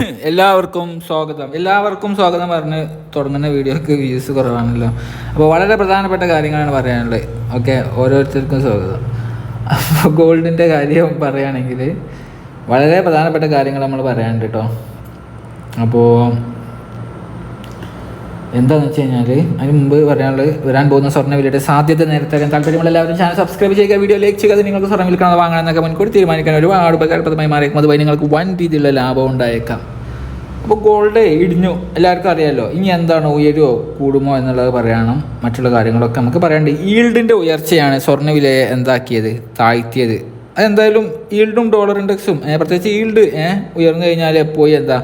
എല്ലാവർക്കും സ്വാഗതം. എല്ലാവർക്കും സ്വാഗതം പറഞ്ഞ് തുടങ്ങുന്ന വീഡിയോക്ക് വ്യൂസ് കുറവാണല്ലോ. അപ്പോൾ വളരെ പ്രധാനപ്പെട്ട കാര്യങ്ങളാണ് പറയാനുള്ളത്. ഓക്കെ ഓരോരുത്തർക്കും സ്വാഗതം. അപ്പോൾ ഗോൾഡിന്റെ കാര്യം പറയുകയാണെങ്കിൽ വളരെ പ്രധാനപ്പെട്ട കാര്യങ്ങൾ നമ്മൾ പറയാനുണ്ട് കേട്ടോ. അപ്പോൾ എന്താണെന്ന് വെച്ച് കഴിഞ്ഞാൽ അതിന് മുമ്പ് പറയാനുള്ളത് വരാൻ പോകുന്ന സ്വർണ വിലയുടെ സാധ്യത നേരത്തെ താല്പര്യമുള്ള എല്ലാവരും ചാനൽ സബ്സ്ക്രൈബ് ചെയ്യുക വീഡിയോ ലൈക്ക് ചെയ്യുക നിങ്ങൾക്ക് സ്വർണം വിൽക്കണം വാങ്ങണം എന്നൊക്കെ മുൻകൂട്ടി തീരുമാനിക്കാൻ ഒരുപാട് ഉപകാരപ്രദമായി മാറിയേക്കും അതുവഴി നിങ്ങൾക്ക് വൻ രീതിയിലുള്ള ലാഭം ഉണ്ടായേക്കാം. അപ്പോൾ ഗോൾഡ് ഇടിഞ്ഞു. എല്ലാവർക്കും അറിയാമല്ലോ ഇനി എന്താണ് ഉയരുമോ കൂടുമോ എന്നുള്ളത് പറയണം. മറ്റുള്ള കാര്യങ്ങളൊക്കെ നമുക്ക് പറയാണ്ട് ഈൽഡിന്റെ ഉയർച്ചയാണ് സ്വർണവിലയെ എന്താക്കിയത് താഴ്ത്തിയത്. അതെന്തായാലും ഈൽഡും ഡോളർ ഇൻഡെക്സും പ്രത്യേകിച്ച് ഈൽഡ് ഉയർന്നു കഴിഞ്ഞാൽ പോയി എന്താ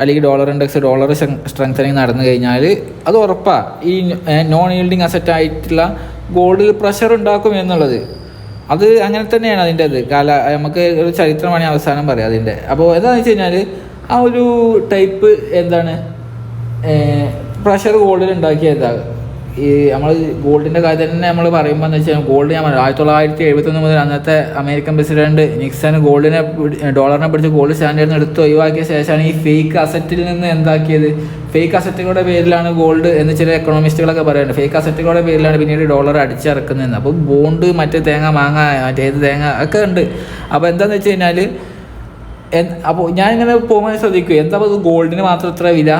അല്ലെങ്കിൽ ഡോളർ ഇൻഡെക്സ് ഡോളർ സ്ട്രെങ്തനിങ് നടന്നു കഴിഞ്ഞാൽ അത് ഉറപ്പാണ് ഈ നോൺ ഈൽഡിങ് അസറ്റ് ആയിട്ടുള്ള ഗോൾഡിൽ പ്രഷർ ഉണ്ടാക്കും എന്നുള്ളത്. അത് അങ്ങനെ തന്നെയാണ് അതിന്റെ അത് കാല നമുക്ക് ഒരു ചരിത്രമാണ് അവസാനം പറയാം അതിന്റെ. അപ്പോൾ എന്താണെന്ന് വെച്ച് കഴിഞ്ഞാൽ ആ ഒരു ടൈപ്പ് എന്താണ്? പ്രഷർ ഗോൾഡിൽ ഉണ്ടാക്കിയ എന്താ? ഈ നമ്മൾ ഗോൾഡിന്റെ കാര്യം തന്നെ നമ്മൾ പറയുമ്പോൾ എന്ന് വെച്ചാൽ ഗോൾഡ് ഞാൻ ആയിരത്തി തൊള്ളായിരത്തി എഴുപത്തൊന്ന് മുതൽ അന്നത്തെ അമേരിക്കൻ പ്രസിഡന്റ് നിക്സൺ ഗോൾഡിനെ ഡോളറിനെ പിടിച്ച് ഗോൾഡ് സ്റ്റാൻഡേർഡിൽ നിന്ന് എടുത്ത് ഒഴിവാക്കിയ ശേഷമാണ് ഈ ഫേക്ക് അസറ്റിൽ നിന്ന് എന്താക്കിയത്. ഫേക്ക് അസറ്റുകളുടെ പേരിലാണ് ഗോൾഡ് എന്ന് ചില എക്കണോമിസ്റ്റുകളൊക്കെ പറയുന്നുണ്ട്. ഫേക്ക് അസറ്റുകളുടെ പേരിലാണ് പിന്നീട് ഡോളർ അടിച്ചിറക്കുന്നതെന്ന്. അപ്പോൾ ബോണ്ട് മറ്റേ തേങ്ങ മാങ്ങ മറ്റേത് തേങ്ങ ഒക്കെ ഉണ്ട്. അപ്പോൾ എന്താണെന്ന് വെച്ച് കഴിഞ്ഞാൽ അപ്പോൾ ഞാൻ ഇങ്ങനെ പോകുമ്പോൾ ശ്രദ്ധിക്കും. എന്താ ഗോൾഡിന് മാത്രം ഇത്ര വില?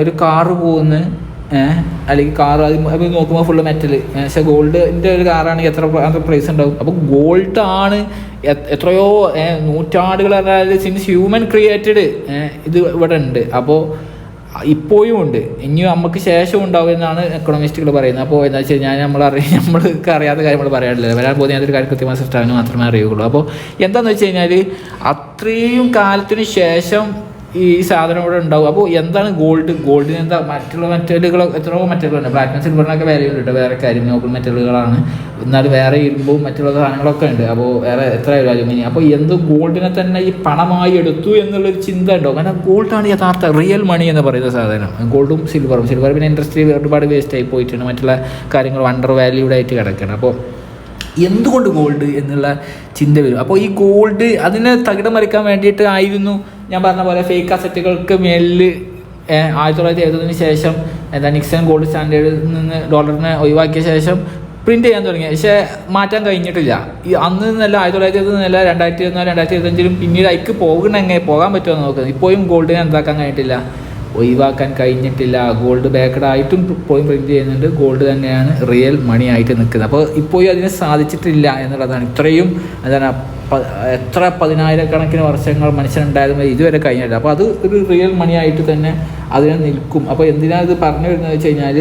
ഒരു കാറ് പോകുന്നു അല്ലെങ്കിൽ കാർ അത് നോക്കുമ്പോൾ ഫുള്ള് മെറ്റൽ പക്ഷേ ഗോൾഡിന്റെ ഒരു കാറാണെങ്കിൽ എത്ര അത്ര പ്രൈസ് ഉണ്ടാവും? അപ്പോൾ ഗോൾഡ് ആണ് എത്രയോ നൂറ്റാണ്ടുകൾ അതായത് സിൻസ് ഹ്യൂമൻ ക്രിയേറ്റഡ് ഇത് ഇവിടെ ഉണ്ട്. അപ്പോൾ ഇപ്പോഴും ഉണ്ട്. ഇനിയും നമുക്ക് ശേഷം ഉണ്ടാവും എന്നാണ് എക്കണോമിസ്റ്റുകൾ പറയുന്നത്. അപ്പോൾ എന്താ വെച്ച് കഴിഞ്ഞാൽ നമ്മൾ അറിയാം നമ്മൾക്ക് അറിയാത്ത കാര്യം നമ്മൾ പറയാറില്ല. വരാൻ പോകുന്ന ഏതൊരു കാര്യം കൃത്യമായ സിസ്റ്റമിന് മാത്രമേ അറിയുകയുള്ളൂ. അപ്പോൾ എന്താണെന്ന് വെച്ച് കഴിഞ്ഞാൽ അത്രയും കാലത്തിന് ശേഷം ഈ സാധനം ഇവിടെ ഉണ്ടാവും. അപ്പോൾ എന്താണ് ഗോൾഡ് ഗോൾഡിന് എന്താ മറ്റുള്ള മെറ്റലുകൾ എത്രയോ മെറ്റലുകളുണ്ട് പ്ലാറ്റിനം സിൽവറിനൊക്കെ വേറെ ഉണ്ട് വേറെ കരിമ നോബിൾ മെറ്റലുകളാണ് എന്നാൽ വേറെ ഇരുമ്പും മറ്റുള്ള സാധനങ്ങളൊക്കെ ഉണ്ട്. അപ്പോൾ വേറെ എത്ര അലുമിനിയം അപ്പോൾ എന്ത് ഗോൾഡിനെ തന്നെ ഈ പണമായി എടുത്തു എന്നുള്ളൊരു ചിന്ത ഉണ്ടോ? കാരണം ഗോൾഡാണ് യഥാർത്ഥ റിയൽ മണി എന്ന് പറയുന്ന സാധനം. ഗോൾഡും സിൽവറും സിൽവർ പിന്നെ ഇൻഡസ്ട്രി ഒരുപാട് വേസ്റ്റ് ആയി പോയിട്ടുണ്ട് മറ്റുള്ള കാര്യങ്ങൾ അണ്ടർ വാല്യൂഡ് ആയിട്ട് കിടക്കണം. അപ്പോൾ എന്തുകൊണ്ട് ഗോൾഡ് എന്നുള്ള ചിന്ത വരും. അപ്പോൾ ഈ ഗോൾഡ് അതിനെ തകിടം മറിക്കാൻ വേണ്ടിയിട്ട് ആയിരുന്നു ഞാൻ പറഞ്ഞ പോലെ ഫേക്ക് അസറ്റുകൾക്ക് മേലിൽ ആയിരത്തി തൊള്ളായിരത്തി എഴുപതിന് ശേഷം എന്താ നിക്സൺ ഗോൾഡ് സ്റ്റാൻഡേർഡിൽ നിന്ന് ഡോളറിനെ ഒഴിവാക്കിയ ശേഷം പ്രിന്റ് ചെയ്യാൻ തുടങ്ങി. പക്ഷേ മാറ്റാൻ കഴിഞ്ഞിട്ടില്ല. ഈ അന്ന് നിന്നല്ല ആയിരത്തി തൊള്ളായിരത്തി നിന്നല്ല രണ്ടായിരത്തി ഇരുപത്തിനാല് രണ്ടായിരത്തി ഇരുപത്തഞ്ചിലും പിന്നീട് അതിക്ക് പോകണമെങ്കിൽ പോകാൻ പറ്റുമോ എന്ന് നോക്കുന്നത് ഇപ്പോഴും ഗോൾഡിനെ എന്താക്കാൻ കഴിഞ്ഞിട്ടില്ല. ഒഴിവാക്കാൻ കഴിഞ്ഞിട്ടില്ല. ഗോൾഡ് ബാക്കഡ് ആയിട്ടും പോയി പ്രിന്റ് ചെയ്യുന്നുണ്ട്. ഗോൾഡ് തന്നെയാണ് റിയൽ മണി ആയിട്ട് നിൽക്കുന്നത്. അപ്പോൾ ഇപ്പോഴും അതിന് സാധിച്ചിട്ടില്ല എന്നുള്ളതാണ്. ഇത്രയും എന്താണ് എത്ര പതിനായിരക്കണക്കിന് വർഷങ്ങൾ മനുഷ്യനുണ്ടായിരുന്നു ഇതുവരെ കഴിഞ്ഞില്ല അപ്പോൾ അത് ഒരു റിയൽ മണി ആയിട്ട് തന്നെ അതിനെ നിൽക്കും. അപ്പോൾ എന്തിനാണ് ഇത് പറഞ്ഞു വരുന്നത് വെച്ച് കഴിഞ്ഞാൽ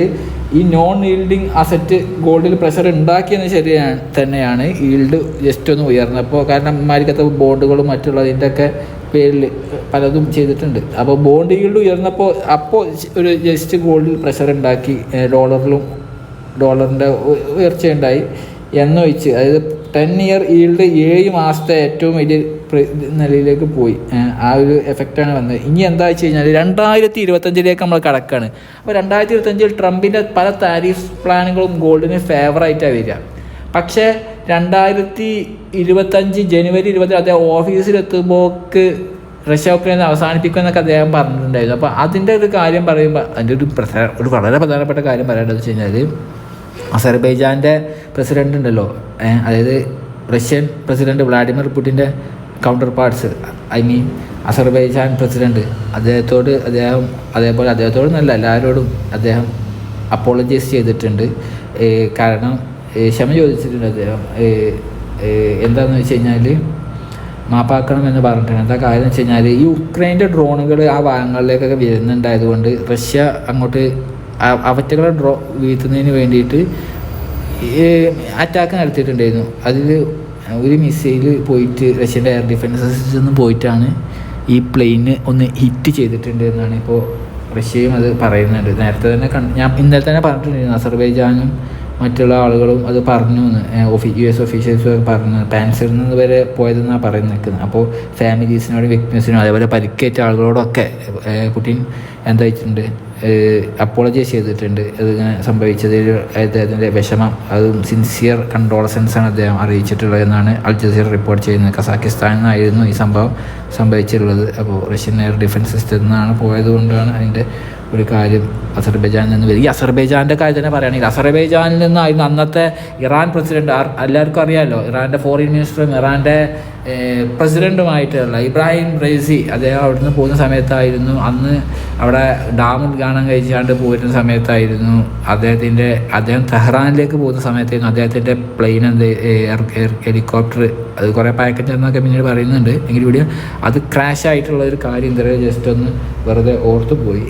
ഈ നോൺ ഈൽഡിങ് അസറ്റ് ഗോൾഡിൽ പ്രഷർ ഉണ്ടാക്കിയെന്ന് ശരിയാണ് തന്നെയാണ് ഈൽഡ് ജസ്റ്റ് ഒന്ന് ഉയർന്നപ്പോൾ കാരണം ഇമാരിക്കത്തെ ബോണ്ടുകളും മറ്റുള്ളതിന്റെ ഒക്കെ പേരിൽ പലതും ചെയ്തിട്ടുണ്ട്. അപ്പോൾ ബോണ്ട് ഈൽഡ് ഉയർന്നപ്പോൾ അപ്പോൾ ഒരു ജസ്റ്റ് ഗോൾഡിൽ പ്രഷർ ഉണ്ടാക്കി ഡോളറിലും ഡോളറിന്റെ ഉയർച്ചയുണ്ടായി. എന്നൊഴിച്ച് അതായത് ടെൻ ഇയർ ഈൽഡ് ഏഴ് മാസത്തെ ഏറ്റവും വലിയ നിലയിലേക്ക് പോയി. ആ ഒരു എഫക്റ്റാണ് വന്നത്. ഇനി എന്താ വെച്ച് കഴിഞ്ഞാൽ രണ്ടായിരത്തി ഇരുപത്തഞ്ചിലേക്ക് നമ്മൾ കടക്കാണ്. അപ്പോൾ രണ്ടായിരത്തി ഇരുപത്തഞ്ചിൽ ട്രംപിന്റെ പല താരിഫ് പ്ലാനുകളും ഗോൾഡിന് ഫേവറായിട്ടാണ് വരിക. പക്ഷേ രണ്ടായിരത്തി ഇരുപത്തഞ്ച് ജനുവരി ഇരുപത്തി അദ്ദേഹം ഓഫീസിലെത്തുമ്പോൾക്ക് റഷ്യ ഉക്രൈൻ അവസാനിപ്പിക്കുമെന്നൊക്കെ അദ്ദേഹം പറഞ്ഞിട്ടുണ്ടായിരുന്നു. അപ്പോൾ അതിന്റെ ഒരു കാര്യം പറയുമ്പോൾ അതിന്റെ ഒരു പ്രധാന ഒരു വളരെ പ്രധാനപ്പെട്ട കാര്യം പറയേണ്ടത് വെച്ച് കഴിഞ്ഞാൽ അസർബൈജാന്റെ പ്രസിഡന്റ് ഉണ്ടല്ലോ. അതായത് Russian president Vladimir പുടിന്റെ counter parts I mean Azerbaijan president അദ്ദേഹത്തോട് അദ്ദേഹം അതേപോലെ അദ്ദേഹത്തോട് നല്ല എല്ലാവരോടും അദ്ദേഹം അപ്പോളജൈസ് ചെയ്തിട്ടുണ്ട്. കാരണം ക്ഷമ ചോദിച്ചിട്ടുണ്ട് അദ്ദേഹം. എന്താണെന്ന് വെച്ച് കഴിഞ്ഞാൽ മാപ്പാക്കണം എന്ന് പറഞ്ഞിട്ടുണ്ട്. എന്താ കാര്യം എന്ന് വെച്ച് കഴിഞ്ഞാൽ ഈ ഉക്രൈന്റെ ഡ്രോണുകൾ ആ ഭാഗങ്ങളിലേക്കൊക്കെ വരുന്നുണ്ടായതുകൊണ്ട് റഷ്യ അങ്ങോട്ട് അവറ്റകളെ ഡ്രോ വീഴ്ത്തുന്നതിന് വേണ്ടിയിട്ട് അറ്റാക്ക് നടത്തിയിട്ടുണ്ടായിരുന്നു. അതിൽ ഒരു മിസൈൽ പോയിട്ട് റഷ്യന്റെ എയർ ഡിഫൻസ് നിന്ന് പോയിട്ടാണ് ഈ പ്ലെയിന് ഒന്ന് ഹിറ്റ് ചെയ്തിട്ടുണ്ട് എന്നാണ് ഇപ്പോൾ റഷ്യയും അത് പറയുന്നുണ്ട്. നേരത്തെ തന്നെ ഞാൻ ഇന്നലെ തന്നെ പറഞ്ഞിട്ടുണ്ടായിരുന്നു അസർബൈജാനും മറ്റുള്ള ആളുകളും അത് പറഞ്ഞു എന്ന് ഓഫീ യു എസ് ഒഫീഷ്യൽസ് പറഞ്ഞു. പാൻസറിൽ നിന്ന് വരെ പോയതെന്നാണ് പറയുന്നത് നിൽക്കുന്നത് അപ്പോൾ ഫാമിലീസിനോടും വിക്ടിംസിനും അതേപോലെ പരിക്കേറ്റ ആളുകളോടൊക്കെ പുടിൻ എന്താ വെച്ചിട്ടുണ്ട് അപ്പോളജൈസ് ചെയ്തിട്ടുണ്ട്. അതിങ്ങനെ സംഭവിച്ചതിൽ അദ്ദേഹത്തിന്റെ വിഷമം. അതും സിൻസിയർ കണ്ടോളസൻസ് ആണ് അദ്ദേഹം അറിയിച്ചിട്ടുള്ളത് എന്നാണ് അൽ ജസീർ റിപ്പോർട്ട് ചെയ്യുന്നത്. കസാക്കിസ്ഥാനിൽ നിന്നായിരുന്നു ഈ സംഭവം സംഭവിച്ചിട്ടുള്ളത്. അപ്പോൾ റഷ്യൻ എയർ ഡിഫൻസ് സിസ്റ്റത്തിൽ നിന്നാണ് പോയത് കൊണ്ടാണ് അതിന്റെ ഒരു കാര്യം അസർബൈജാനിൽ നിന്ന് വരും. ഈ അസർബൈജാന്റെ കാര്യം തന്നെ പറയുകയാണെങ്കിൽ അസർബൈജാനിൽ നിന്നായിരുന്നു അന്നത്തെ ഇറാൻ പ്രസിഡന്റ് എല്ലാവർക്കും അറിയാമല്ലോ. ഇറാന്റെ ഫോറിൻ മിനിസ്റ്ററും ഇറാന്റെ പ്രസിഡന്റുമായിട്ടുള്ള ഇബ്രാഹിം റൈസി അദ്ദേഹം അവിടുന്ന് പോകുന്ന സമയത്തായിരുന്നു. അന്ന് അവിടെ ഡാം ഉദ്ഘാടനം കഴിച്ചാണ്ട് പോയിരുന്ന സമയത്തായിരുന്നു അദ്ദേഹത്തിന്റെ അദ്ദേഹം തെഹ്റാനിലേക്ക് പോകുന്ന സമയത്തായിരുന്നു അദ്ദേഹത്തിന്റെ പ്ലെയിൻ എന്ത് ഹെലികോപ്റ്റർ അത് കുറേ പാക്കറ്റ് എന്നൊക്കെ പിന്നീട് പറയുന്നുണ്ട്. എങ്കിൽ ഇവിടെ അത് ക്രാഷ് ആയിട്ടുള്ള ഒരു കാര്യം ഇതുവരെ ജസ്റ്റ് ഒന്ന് വെറുതെ ഓർത്തു പോയി.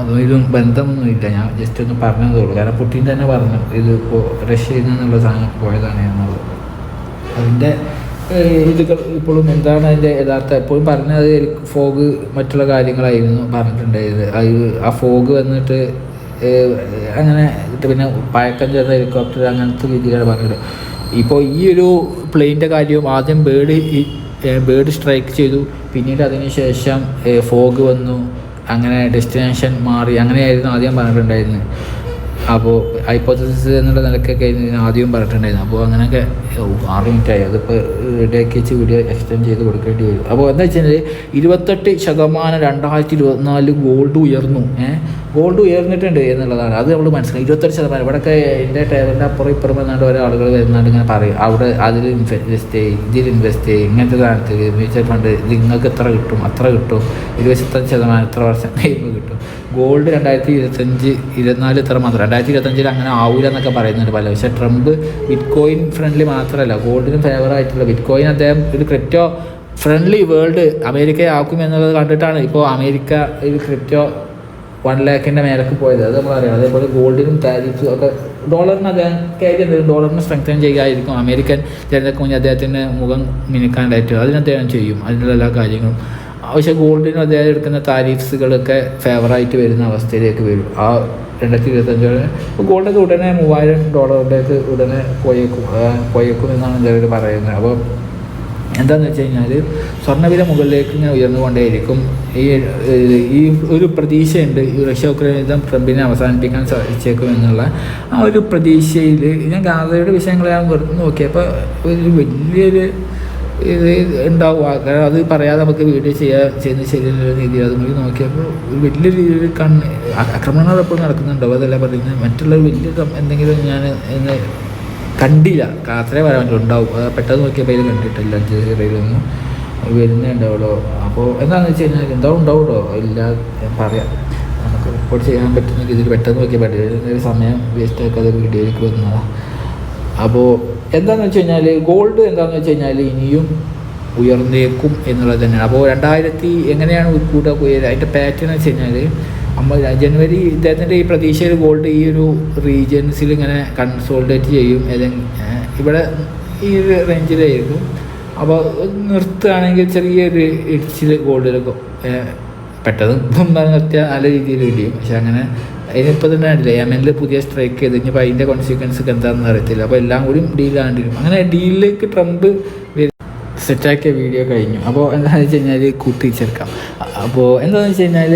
അതും ഇതും ബന്ധമൊന്നുമില്ല ഞാൻ ജസ്റ്റ് ഒന്ന് പറഞ്ഞതേ ഉള്ളൂ കാരണം പുട്ടിൻ തന്നെ പറഞ്ഞു ഇത് ഇപ്പോൾ റഷ്യയിൽ നിന്നുള്ള സാധനം പോയതാണ് എന്നുള്ളത്. അതിന്റെ ഇതുകൾ ഇപ്പോഴും എന്താണ് അതിന്റെ യഥാർത്ഥ? എപ്പോഴും പറഞ്ഞത് ഫോഗ് മറ്റുള്ള കാര്യങ്ങളായിരുന്നു പറഞ്ഞിട്ടുണ്ടായത്. അത് ആ ഫോഗ് വന്നിട്ട് അങ്ങനെ പിന്നെ പഴക്കം ചേർന്ന ഹെലികോപ്റ്റർ അങ്ങനത്തെ രീതിയിലാണ് പറഞ്ഞത്. ഇപ്പോൾ ഈ ഒരു പ്ലെയിന്റെ കാര്യവും ആദ്യം ബേഡ് ബേഡ് സ്ട്രൈക്ക് ചെയ്തു. പിന്നീട് അതിന് ശേഷം ഫോഗ് വന്നു. അങ്ങനെ ഡെസ്റ്റിനേഷൻ മാറി. അങ്ങനെയായിരുന്നു ആദ്യം പറഞ്ഞിട്ടുണ്ടായിരുന്നത്. അപ്പോൾ ഹൈപ്പോത്തസിസ് എന്നുള്ള നിലക്കൊക്കെ ആദ്യം പറഞ്ഞിട്ടുണ്ടായിരുന്നു. അപ്പോൾ അങ്ങനെയൊക്കെ ആറ് മിനിറ്റ് ആയി. അതിപ്പോൾ റെഡിയാക്കി വെച്ച് വീഡിയോ എക്സ്റ്റെൻഡ് ചെയ്ത് കൊടുക്കേണ്ടി വരും. അപ്പോൾ എന്താ വെച്ചാൽ ഇരുപത്തെട്ട് ശതമാനം രണ്ടായിരത്തി ഇരുപത്തിനാല് ഗോൾഡ് ഉയർന്നു. ഏഹ് ഗോൾഡ് ഉയർന്നിട്ടുണ്ട് എന്നുള്ളതാണ്. അത് നമ്മൾ മനസ്സിലായി. ഇരുപത്തെട്ട് ശതമാനം. ഇവിടെയൊക്കെ എന്റെ ടേബിളിന്റെ അപ്പുറം ഇപ്പുറം വന്നാണ്ട് ഓരോ ആളുകൾ വരുന്നുണ്ട് ഇങ്ങനെ പറയും. അവിടെ അതിൽ ഇൻവെസ്റ്റ് ചെയ്യും ഇതിൽ ഇൻവെസ്റ്റ് ചെയ്യും ഇങ്ങനത്തെ സാധനത്തിൽ മ്യൂച്വൽ ഫണ്ട് നിങ്ങൾക്ക് എത്ര കിട്ടും? അത്ര കിട്ടും. ഇരുപത്തഞ്ച് ശതമാനം എത്ര വർഷം കഴിയുമ്പോൾ കിട്ടും? ഗോൾഡ് രണ്ടായിരത്തി ഇരുപത്തഞ്ച് ഇരുപത്തിനാല് ഇത്ര മാത്രം? രണ്ടായിരത്തി ഇരുപത്തഞ്ചിൽ അങ്ങനെ ആവില്ല എന്നൊക്കെ പറയുന്നുണ്ട് പല. പക്ഷേ ട്രംപ് ബിറ്റ് കോയിൻ ഫ്രണ്ട്ലി മാത്രമല്ല ഗോൾഡിന് ഫേവർ ആയിട്ടുള്ള ബിറ്റ് കോയിൻ അദ്ദേഹം ഒരു ക്രിപ്റ്റോ ഫ്രണ്ട്ലി വേൾഡ് അമേരിക്കയെ ആക്കും എന്നുള്ളത് കണ്ടിട്ടാണ് ഇപ്പോൾ അമേരിക്ക ഒരു ക്രിപ്റ്റോ വൺ ലാക്കിന്റെ മേലേക്ക് പോയത്. അത് നമ്മളറിയാം അതേപോലെ ഗോൾഡിനും താരിഫ്സും ഒക്കെ ഡോളറിന് അദ്ദേഹം കയറി എന്തെങ്കിലും ഡോളറിന് സ്ട്രെങ്തൻ ചെയ്യുകയായിരിക്കും അമേരിക്കൻ ജനതയ്ക്ക് മുന്നേ അദ്ദേഹത്തിന്റെ മുഖം മിനുക്കാണ്ടായിട്ട് അതിന് അദ്ദേഹം ചെയ്യും. അതിനുള്ള എല്ലാ കാര്യങ്ങളും. പക്ഷേ ഗോൾഡിനും അദ്ദേഹം എടുക്കുന്ന താരിഫ്സുകളൊക്കെ ഫേവറായിട്ട് വരുന്ന അവസ്ഥയിലേക്ക് വരും. ആ രണ്ടായിരത്തി ഇരുപത്തഞ്ചോടെ ഇപ്പോൾ ഗോൾഡൊക്കെ ഉടനെ മൂവായിരം ഡോളറിലേക്ക് ഉടനെ പോയേക്കും. പോയേക്കും എന്നാണ് ചിലർ പറയുന്നത്. അപ്പോൾ എന്താണെന്ന് വെച്ച് കഴിഞ്ഞാൽ സ്വർണവില മുകളിലേക്ക് ഇങ്ങനെ ഉയർന്നുകൊണ്ടേയിരിക്കും. ഈ ഈ ഒരു പ്രതീക്ഷയുണ്ട് ഈ റഷ്യ ഉക്രൈൻ യുദ്ധം ട്രംപിനെ അവസാനിപ്പിക്കാൻ സാധിച്ചേക്കും എന്നുള്ള ആ ഒരു പ്രതീക്ഷയിൽ ഞാൻ ഗാസയുടെ വിഷയങ്ങളെ ഞാൻ വെറുതെ നോക്കിയപ്പോൾ ഒരു വലിയൊരു ഇത് ഉണ്ടാവും. കാരണം അത് പറയാതെ നമുക്ക് വീഡിയോ ചെയ്യാൻ ചെയ്യുന്ന ശരിയല്ല രീതി. അത് നമുക്ക് നോക്കിയപ്പോൾ ഒരു വലിയ രീതിയിൽ കണ്ണ് ആക്രമണങ്ങൾ എപ്പോഴും നടക്കുന്നുണ്ടാവും. അതല്ല പറയുന്നത് മറ്റുള്ള വലിയ എന്തെങ്കിലും ഞാൻ എന്ന് കണ്ടില്ല. അത്രേ പറയാൻ പറ്റും ഉണ്ടാവും. അത് പെട്ടെന്ന് നോക്കിയപ്പോൾ അതിൽ കണ്ടിട്ടില്ല. അൽജസീറയിലൊന്നും വരുന്നേ ഉണ്ടാവുള്ളൂ അപ്പോൾ എന്താണെന്ന് വെച്ച് കഴിഞ്ഞാൽ എന്തോ ഉണ്ടാവുള്ളൂ ഇല്ല പറയാം. നമുക്ക് റിപ്പോർട്ട് ചെയ്യാൻ പറ്റുന്ന രീതിയിൽ പെട്ടെന്ന് നോക്കിയാൽ പറ്റില്ല സമയം വേസ്റ്റ് ആക്കാതെ വീഡിയോയിലേക്ക് വന്നതാണ് അപ്പോൾ എന്താണെന്ന് വെച്ച് കഴിഞ്ഞാൽ ഗോൾഡ് എന്താണെന്ന് വെച്ച് കഴിഞ്ഞാൽ ഇനിയും ഉയർന്നേക്കും എന്നുള്ളത് തന്നെയാണ്. അപ്പോൾ രണ്ടായിരത്തി എങ്ങനെയാണ് കൂട്ട ഉയരുക അതിന്റെ പാറ്റേൺ വെച്ച് കഴിഞ്ഞാൽ നമ്മൾ ജനുവരി ഇദ്ദേഹത്തിന്റെ ഈ പ്രതീക്ഷയിൽ ഗോൾഡ് ഈ ഒരു റീജിയൻസിൽ ഇങ്ങനെ കൺസോൾഡേറ്റ് ചെയ്യും. ഇവിടെ ഈ ഒരു റേഞ്ചിലായിരിക്കും അപ്പോൾ നിർത്തുകയാണെങ്കിൽ ചെറിയൊരു ഇടിച്ചിൽ ഗോൾഡിലൊക്കെ പറഞ്ഞ് നിർത്തിയാൽ നല്ല രീതിയിൽ ഇടിയും പക്ഷെ അങ്ങനെ അതിനിപ്പോൾ തന്നെ കണ്ടില്ലേ യമനിൽ പുതിയ സ്ട്രൈക്ക് ചെയ്ത് ഇനിയിപ്പോൾ അതിന്റെ കോൺസിക്വൻസ് എന്താണെന്ന് അറിയത്തില്ല. അപ്പോൾ എല്ലാം കൂടി ഡീലാണ്ടിരും അങ്ങനെ ഡീലിലേക്ക് ട്രംപ് സെറ്റാക്കിയ വീഡിയോ കഴിഞ്ഞു. അപ്പോൾ എന്താണെന്ന് വെച്ച് കഴിഞ്ഞാൽ കൂട്ടിച്ചേർക്കാം. അപ്പോൾ എന്താണെന്ന് വെച്ച് കഴിഞ്ഞാൽ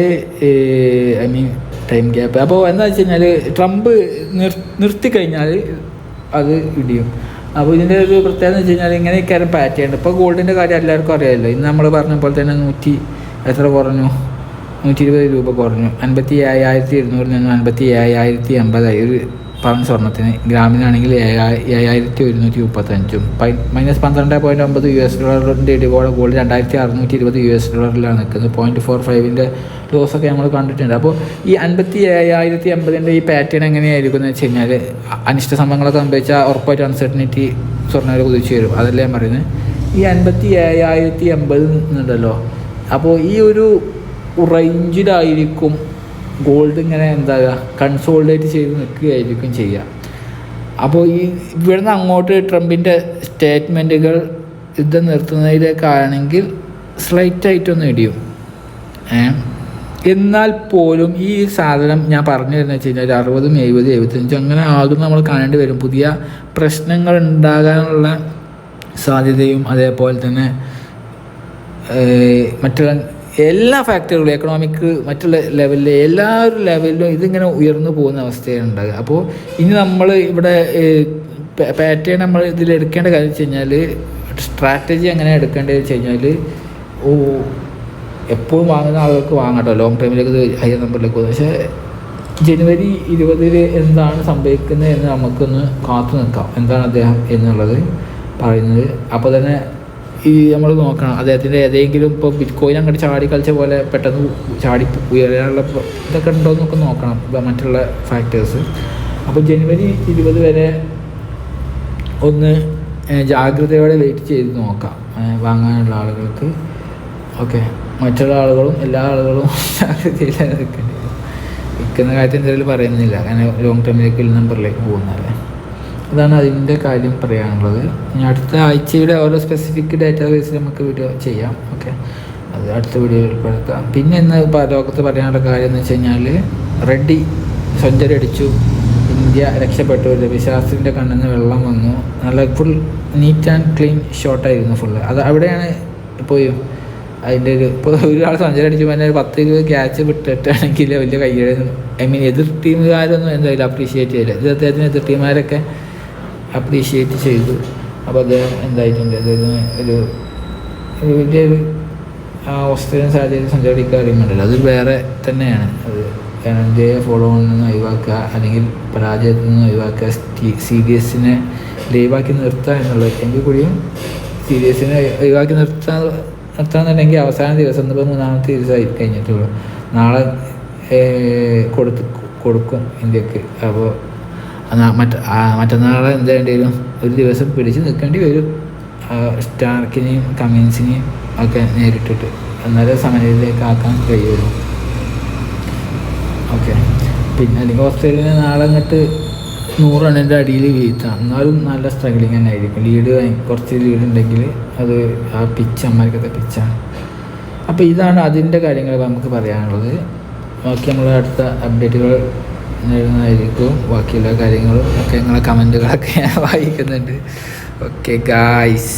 ഐ മീൻ ടൈം ഗ്യാപ്പ് അപ്പോൾ എന്താണെന്ന് വെച്ച് കഴിഞ്ഞാൽ ട്രംപ് നിർ നിർത്തി കഴിഞ്ഞാൽ അത് ഇടിയും. അപ്പോൾ ഇതിന്റെ ഒരു പ്രത്യേകത എന്ന് വെച്ച് കഴിഞ്ഞാൽ ഇങ്ങനെയൊക്കെ പാറ്റേൺ ഇപ്പോൾ ഗോൾഡിന്റെ കാര്യം എല്ലാവർക്കും അറിയാമല്ലോ ഇന്ന് നമ്മൾ പറഞ്ഞ പോലെ തന്നെ നൂറ്റി എത്ര കുറഞ്ഞു? നൂറ്റി ഇരുപത് രൂപ കുറഞ്ഞു. അൻപത്തി ഏഴായിരത്തി ഇരുന്നൂറിൽ നിന്ന് അൻപത്തി ഏഴായിരത്തി അമ്പതായി ഒരു പവൻ സ്വർണത്തിന്. ഗ്രാമിനാണെങ്കിൽ ഏഴാ- ഏഴായിരത്തി ഒരുന്നൂറ്റി മുപ്പത്തഞ്ചും പൈ മൈനസ് പന്ത്രണ്ട് പോയിന്റ് ഒമ്പത് യു എസ് ഡോളറിന്റെ ഇടിവോടെ ഗോൾഡ് രണ്ടായിരത്തി അറുന്നൂറ്റി ഇരുപത് യു എസ് ഡോളറിലാണ് നിൽക്കുന്നത്. പോയിന്റ് ഫോർ ഫൈവിന്റെ ലോസൊക്കെ നമ്മൾ കണ്ടിട്ടുണ്ട്. അപ്പോൾ ഈ അൻപത്തി ഏഴായിരത്തി അമ്പതിന്റെ ഈ പാറ്റേൺ എങ്ങനെയായിരിക്കും എന്ന് വെച്ച് കഴിഞ്ഞാൽ അനിഷ്ട സംഭവങ്ങളൊക്കെ സംഭവിച്ചാൽ ഉറപ്പായിട്ട് അൺസർട്ടനിറ്റി സ്വർണവില കുതിച്ചു വരും. അതല്ലേ ഞാൻ പറയുന്നത്? ഈ അൻപത്തി ഏഴായിരത്തി അമ്പതിൽ നിന്നുണ്ടല്ലോ അപ്പോൾ ഈ ഒരു റേഞ്ചിലായിരിക്കും ഗോൾഡ് ഇങ്ങനെ എന്താ കൺസോൾഡേറ്റ് ചെയ്ത് നിൽക്കുകയായിരിക്കും ചെയ്യുക. അപ്പോൾ ഈ ഇവിടുന്ന് അങ്ങോട്ട് ട്രംപിന്റെ സ്റ്റേറ്റ്മെന്റുകൾ യുദ്ധം നിർത്തുന്നതിലേക്കാണെങ്കിൽ സ്ലൈറ്റായിട്ടൊന്ന് ഇടിയും? എന്നാൽ പോലും ഈ സാധനം ഞാൻ പറഞ്ഞു തരുന്നത് വെച്ച് കഴിഞ്ഞാൽ ഒരു അറുപതും എഴുപതും എഴുപത്തഞ്ചും അങ്ങനെ ആകും നമ്മൾ കാണേണ്ടി വരും. പുതിയ പ്രശ്നങ്ങൾ ഉണ്ടാകാനുള്ള സാധ്യതയും അതേപോലെ തന്നെ മറ്റുള്ള എല്ലാ ഫാക്ടറികളും എക്കണോമിക് മറ്റുള്ള ലെവലിലെ എല്ലാ ഒരു ലെവലിലും ഇതിങ്ങനെ ഉയർന്നു പോകുന്ന അവസ്ഥയാണ് ഉണ്ടാകുക അപ്പോൾ ഇനി നമ്മൾ ഇവിടെ പാറ്റേൺ നമ്മൾ ഇതിൽ എടുക്കേണ്ട കാര്യം വെച്ച് കഴിഞ്ഞാൽ സ്ട്രാറ്റജി എങ്ങനെ എടുക്കേണ്ടത് വെച്ച് കഴിഞ്ഞാൽ ഓ എപ്പോഴും വാങ്ങുന്ന ആളുകൾക്ക് വാങ്ങട്ടോ ലോങ് ടൈമിലേക്ക് ഹയർ നമ്പറിലേക്ക് പോകുന്നത് പക്ഷേ ജനുവരി ഇരുപതിൽ എന്താണ് സംഭവിക്കുന്നത് എന്ന് നമുക്കൊന്ന് കാത്തു നിൽക്കാം. എന്താണ് അദ്ദേഹം എന്നുള്ളത് പറയുന്നത്. അപ്പോൾ തന്നെ ഈ നമ്മൾ നോക്കണം. അദ്ദേഹത്തിന്റെ ഏതെങ്കിലും ഇപ്പോൾ ബിറ്റ് കോയിൻ അങ്ങോട്ട് ചാടി കളിച്ച പോലെ പെട്ടെന്ന് ചാടി ഉയരാനുള്ള ഇതൊക്കെ ഉണ്ടോ എന്നൊക്കെ നോക്കണം. മറ്റുള്ള ഫാക്ടേഴ്സ് അപ്പോൾ ജനുവരി ഇരുപത് വരെ ഒന്ന് ജാഗ്രതയോടെ വെയിറ്റ് ചെയ്ത് നോക്കാം. വാങ്ങാനുള്ള ആളുകൾക്ക്. ഓക്കെ. മറ്റുള്ള ആളുകളും എല്ലാ ആളുകളും ജാഗ്രതയിലാണ് നിൽക്കേണ്ടത് വരും. വിൽക്കുന്ന കാര്യത്തിൽ എന്തെങ്കിലും പറയുന്നില്ല. അങ്ങനെ ലോങ് ടേമിലേക്ക് നമ്പറിലേക്ക് പോകുന്നതല്ലേ? അതാണ് അതിന്റെ കാര്യം പറയാനുള്ളത്. ഇനി അടുത്ത ആഴ്ചയുടെ ഓരോ സ്പെസിഫിക് ഡാറ്റാ ബേസിൽ നമുക്ക് വീഡിയോ ചെയ്യാം. ഓക്കെ അത് അടുത്ത വീഡിയോയിൽ ഉൾപ്പെടുത്താം പിന്നെ ഇന്ന് ലോകത്ത് പറയാനുള്ള കാര്യം എന്ന് വെച്ച് കഴിഞ്ഞാൽ റെഡ്ഡി സെഞ്ചുറി ഇന്ത്യ രക്ഷപ്പെട്ടു. രവിശാസ്ത്രിന്റെ കണ്ണിൽ നിന്ന് വെള്ളം വന്നു. നല്ല ഫുൾ നീറ്റ് ആൻഡ് ക്ലീൻ ഷോട്ടായിരുന്നു ഫുള്ള് അത് അവിടെയാണ് ഇപ്പോൾ അതിന്റെ ഒരു ഇപ്പോൾ ഒരാൾ സെഞ്ചുറി അടിച്ചു. പറഞ്ഞാൽ പത്ത് ഇരുപത് ക്യാച്ച് വിട്ടിട്ടാണെങ്കിൽ വലിയ കയ്യടി. ഐ മീൻ എതിർ ടീമുകാരൊന്നും എന്തായാലും അപ്രീഷിയേറ്റ് ചെയ്യില്ല. ഇത് അദ്ദേഹത്തിന് എതിർ ടീമുകാരൊക്കെ അപ്രീഷിയേറ്റ് ചെയ്തു. അപ്പോൾ അദ്ദേഹം എന്തായിട്ടുണ്ട്? അദ്ദേഹത്തിന് ഒരു ഒരു വലിയൊരു ആ ഓസ്ട്രേലിയൻ സാഹചര്യം സഞ്ചാരിക്കുക അറിയുന്നുണ്ടല്ലോ. അത് വേറെ തന്നെയാണ്. അത് കാരണം ഇന്ത്യയെ ഫോളോ നിന്ന് ഒഴിവാക്കുക അല്ലെങ്കിൽ പരാജയത്തിൽ നിന്ന് ഒഴിവാക്കുക സീരിയസിനെ ലൈവാക്കി നിർത്തുക എന്നുള്ളത് എങ്കിൽ കൂടിയും സീരിയസിനെ ഒഴിവാക്കി നിർത്താൻ നിർത്താന്നുണ്ടെങ്കിൽ അവസാന ദിവസം ഇപ്പോൾ മൂന്നാമത്തെ ദിവസമായി കഴിഞ്ഞിട്ടുള്ളൂ. നാളെ കൊടുത്ത് കൊടുക്കും ഇന്ത്യയ്ക്ക്. അപ്പോൾ മറ്റ മറ്റന്നാളെ എന്ത് വരും ഒരു ദിവസം പിടിച്ച് നിൽക്കേണ്ടി വരും. സ്റ്റാർക്കിനെയും കമ്മിൻസിനെയും ഒക്കെ നേരിട്ടിട്ട്. എന്നാലേ സമനിലയിലേക്ക് ആക്കാൻ കഴിയുള്ളൂ. ഓക്കെ. പിന്നെ അല്ലെങ്കിൽ ഓസ്ട്രേലിയനെ നാളെ അങ്ങോട്ട് നൂറ് അടിയിൽ വീഴ്ത്താം. എന്നാലും നല്ല സ്ട്രഗ്ലിങ് തന്നെ ആയിരിക്കും. ലീഡ് കുറച്ച് ലീഡ് ഉണ്ടെങ്കിൽ അത് ആ പിച്ച് അമ്മക്കത്തെ പിച്ചാണ് അപ്പോൾ ഇതാണ് അതിന്റെ കാര്യങ്ങൾ നമുക്ക് പറയാനുള്ളത്. ബാക്കി നമ്മൾ അടുത്ത അപ്ഡേറ്റുകൾ നേടുന്നതായിരിക്കും ബാക്കിയുള്ള കാര്യങ്ങളും ഒക്കെ നിങ്ങളെ കമന്റുകളൊക്കെ ഞാൻ വായിക്കുന്നുണ്ട്. Okay guys